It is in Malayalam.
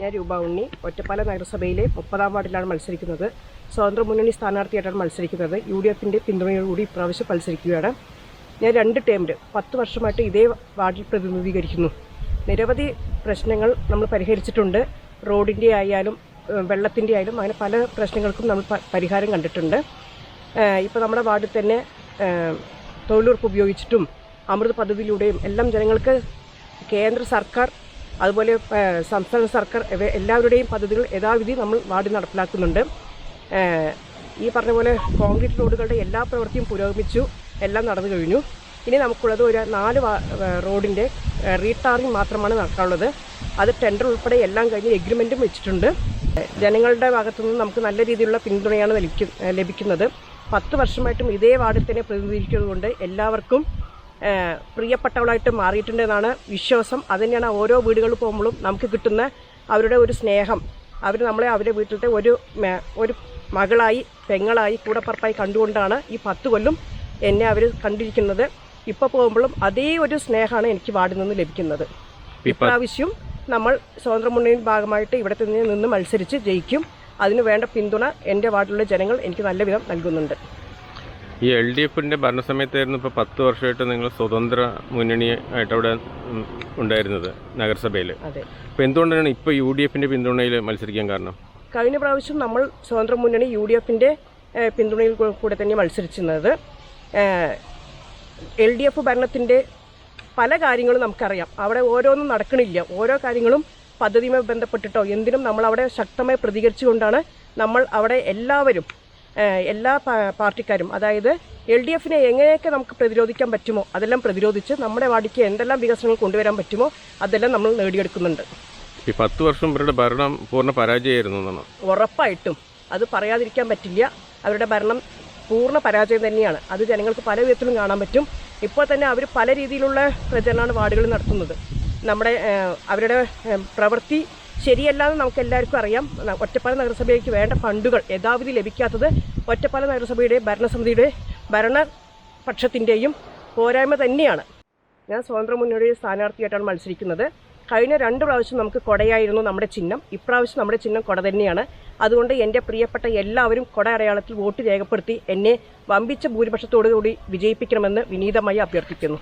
ഞാൻ രൂപ ഉണ്ണി ഒറ്റപ്പാല നഗരസഭയിലെ മുപ്പതാം വാർഡിലാണ് മത്സരിക്കുന്നത്. സ്വതന്ത്ര മുന്നണി സ്ഥാനാർത്ഥിയായിട്ടാണ് മത്സരിക്കുന്നത്. യു ഡി എഫിന്റെ പിന്തുണയോടുകൂടി ഇപ്രാവശ്യം മത്സരിക്കുകയാണ്. ഞാൻ രണ്ട് ടേമിൽ പത്ത് വർഷമായിട്ട് ഇതേ വാർഡിൽ പ്രതിനിധീകരിക്കുന്നു. നിരവധി പ്രശ്നങ്ങൾ നമ്മൾ പരിഹരിച്ചിട്ടുണ്ട്. റോഡിന്റെ ആയാലും വെള്ളത്തിന്റെ ആയാലും അങ്ങനെ പല പ്രശ്നങ്ങൾക്കും നമ്മൾ പരിഹാരം കണ്ടിട്ടുണ്ട്. ഇപ്പോൾ നമ്മുടെ വാർഡിൽ തന്നെ തൊഴിലുറപ്പ് ഉപയോഗിച്ചിട്ടും അമൃത് പദ്ധതിയിലൂടെയും എല്ലാം ജനങ്ങൾക്ക് കേന്ദ്ര സർക്കാർ അതുപോലെ സംസ്ഥാന സർക്കാർ എല്ലാവരുടെയും പദ്ധതികൾ യഥാവിധി നമ്മൾ വാർഡിൽ നടപ്പിലാക്കുന്നുണ്ട്. ഈ പറഞ്ഞ പോലെ കോൺക്രീറ്റ് റോഡുകളുടെ എല്ലാ പ്രവൃത്തിയും പുരോഗമിച്ചു. എല്ലാം നടന്നു കഴിഞ്ഞു. ഇനി നമുക്കുള്ളത് ഒരു നാല് റോഡിന്റെ റീടാറിങ് മാത്രമാണ് നടക്കാനുള്ളത്. അത് ടെൻഡർ ഉൾപ്പെടെ എല്ലാം കഴിഞ്ഞ് എഗ്രിമെന്റും വെച്ചിട്ടുണ്ട്. ജനങ്ങളുടെ ഭാഗത്തുനിന്ന് നമുക്ക് നല്ല രീതിയിലുള്ള പിന്തുണയാണ് ലഭിക്കുന്നത്. പത്ത് വർഷമായിട്ടും ഇതേ വാർഡിൽ തന്നെ പ്രതിനിധീകരിക്കുന്നതുകൊണ്ട് എല്ലാവർക്കും പ്രിയപ്പെട്ടവളായിട്ട് മാറിയിട്ടുണ്ടെന്നാണ് വിശ്വാസം. അത് തന്നെയാണ് ഓരോ വീടുകളിൽ പോകുമ്പോഴും നമുക്ക് കിട്ടുന്ന അവരുടെ ഒരു സ്നേഹം. അവർ നമ്മളെ അവരുടെ വീട്ടിലത്തെ ഒരു ഒരു മകളായി പെങ്ങളായി കൂടപ്പറപ്പായി കണ്ടുകൊണ്ടാണ് ഈ പത്ത് കൊല്ലം എന്നെ അവർ കണ്ടിരിക്കുന്നത്. ഇപ്പോൾ പോകുമ്പോഴും അതേ ഒരു സ്നേഹമാണ് എനിക്ക് വാർഡിൽ നിന്ന് ലഭിക്കുന്നത്. ഇപ്രാവശ്യം നമ്മൾ സ്വതന്ത്ര മുന്നണിയുടെ ഭാഗമായിട്ട് ഇവിടെ നിന്ന് മത്സരിച്ച് ജയിക്കും. അതിന് വേണ്ട പിന്തുണ എന്റെ വാർഡിലുള്ള ജനങ്ങൾ എനിക്ക് നല്ല വിധം നൽകുന്നുണ്ട്. ഈ എൽ ഡി എഫിന്റെ ഭരണസമയത്തായിരുന്നു ഇപ്പോൾ പത്ത് വർഷമായിട്ട് നിങ്ങൾ സ്വതന്ത്ര മുന്നണി ആയിട്ട് അവിടെ ഉണ്ടായിരുന്നത് നഗരസഭയിൽ അപ്പോൾ എന്തുകൊണ്ടാണ് ഇപ്പോൾ യു ഡി എഫിന്റെ പിന്തുണയിൽ മത്സരിക്കാൻ കാരണം? കഴിഞ്ഞ പ്രാവശ്യം നമ്മൾ സ്വതന്ത്ര മുന്നണി യു ഡി എഫിന്റെ പിന്തുണയിൽ കൂടെ തന്നെ മത്സരിച്ചിരുന്നത്. എൽ ഡി എഫ് ഭരണത്തിന്റെ പല കാര്യങ്ങളും നമുക്കറിയാം. അവിടെ ഓരോന്നും നടക്കണില്ല. ഓരോ കാര്യങ്ങളും പദ്ധതിയുമായി ബന്ധപ്പെട്ടിട്ടോ എന്തിനും നമ്മൾ അവിടെ ശക്തമായി പ്രതികരിച്ചുകൊണ്ടാണ് നമ്മൾ അവിടെ എല്ലാവരും എല്ലാ പാർട്ടിക്കാരും അതായത് എൽ ഡി എഫിനെ എങ്ങനെയൊക്കെ നമുക്ക് പ്രതിരോധിക്കാൻ പറ്റുമോ അതെല്ലാം പ്രതിരോധിച്ച് നമ്മുടെ വാടിക്ക് എന്തെല്ലാം വികസനങ്ങൾ കൊണ്ടുവരാൻ പറ്റുമോ അതെല്ലാം നമ്മൾ നേടിയെടുക്കുന്നുണ്ട്. ഈ പത്ത് വർഷം ഇവരുടെ ഭരണം പൂർണ പരാജയമായിരുന്നു ഉറപ്പായിട്ടും അത് പറയാതിരിക്കാൻ പറ്റില്ല. അവരുടെ ഭരണം പൂർണ പരാജയം തന്നെയാണ്. അത് ജനങ്ങൾക്ക് പല വിധത്തിലും കാണാൻ പറ്റും. ഇപ്പോൾ തന്നെ അവർ പല രീതിയിലുള്ള പ്രചരണമാണ് വാർഡുകളിൽ നടത്തുന്നത്. നമ്മുടെ അവരുടെ പ്രവൃത്തി ശരിയല്ലാന്ന് നമുക്ക് എല്ലാവർക്കും അറിയാം ഒറ്റപ്പാല നഗരസഭയ്ക്ക് വേണ്ട ഫണ്ടുകൾ യഥാവിധി ലഭിക്കാത്തത് ഒറ്റപ്പാല നഗരസഭയുടെ ഭരണസമിതിയുടെ ഭരണപക്ഷത്തിന്റെയും പോരായ്മ തന്നെയാണ്. ഞാൻ സ്വതന്ത്ര മുന്നണിയുടെ സ്ഥാനാർത്ഥിയായിട്ടാണ് മത്സരിക്കുന്നത്. കഴിഞ്ഞ രണ്ട് പ്രാവശ്യം നമുക്ക് കൊടയായിരുന്നു നമ്മുടെ ചിഹ്നം. ഇപ്രാവശ്യം നമ്മുടെ ചിഹ്നം കൊട തന്നെയാണ്. അതുകൊണ്ട് എന്റെ പ്രിയപ്പെട്ട എല്ലാവരും കൊട അടയാളത്തിൽ വോട്ട് രേഖപ്പെടുത്തി എന്നെ വമ്പിച്ച ഭൂരിപക്ഷത്തോടു കൂടി വിജയിപ്പിക്കണമെന്ന് വിനീതമായി അഭ്യർത്ഥിക്കുന്നു.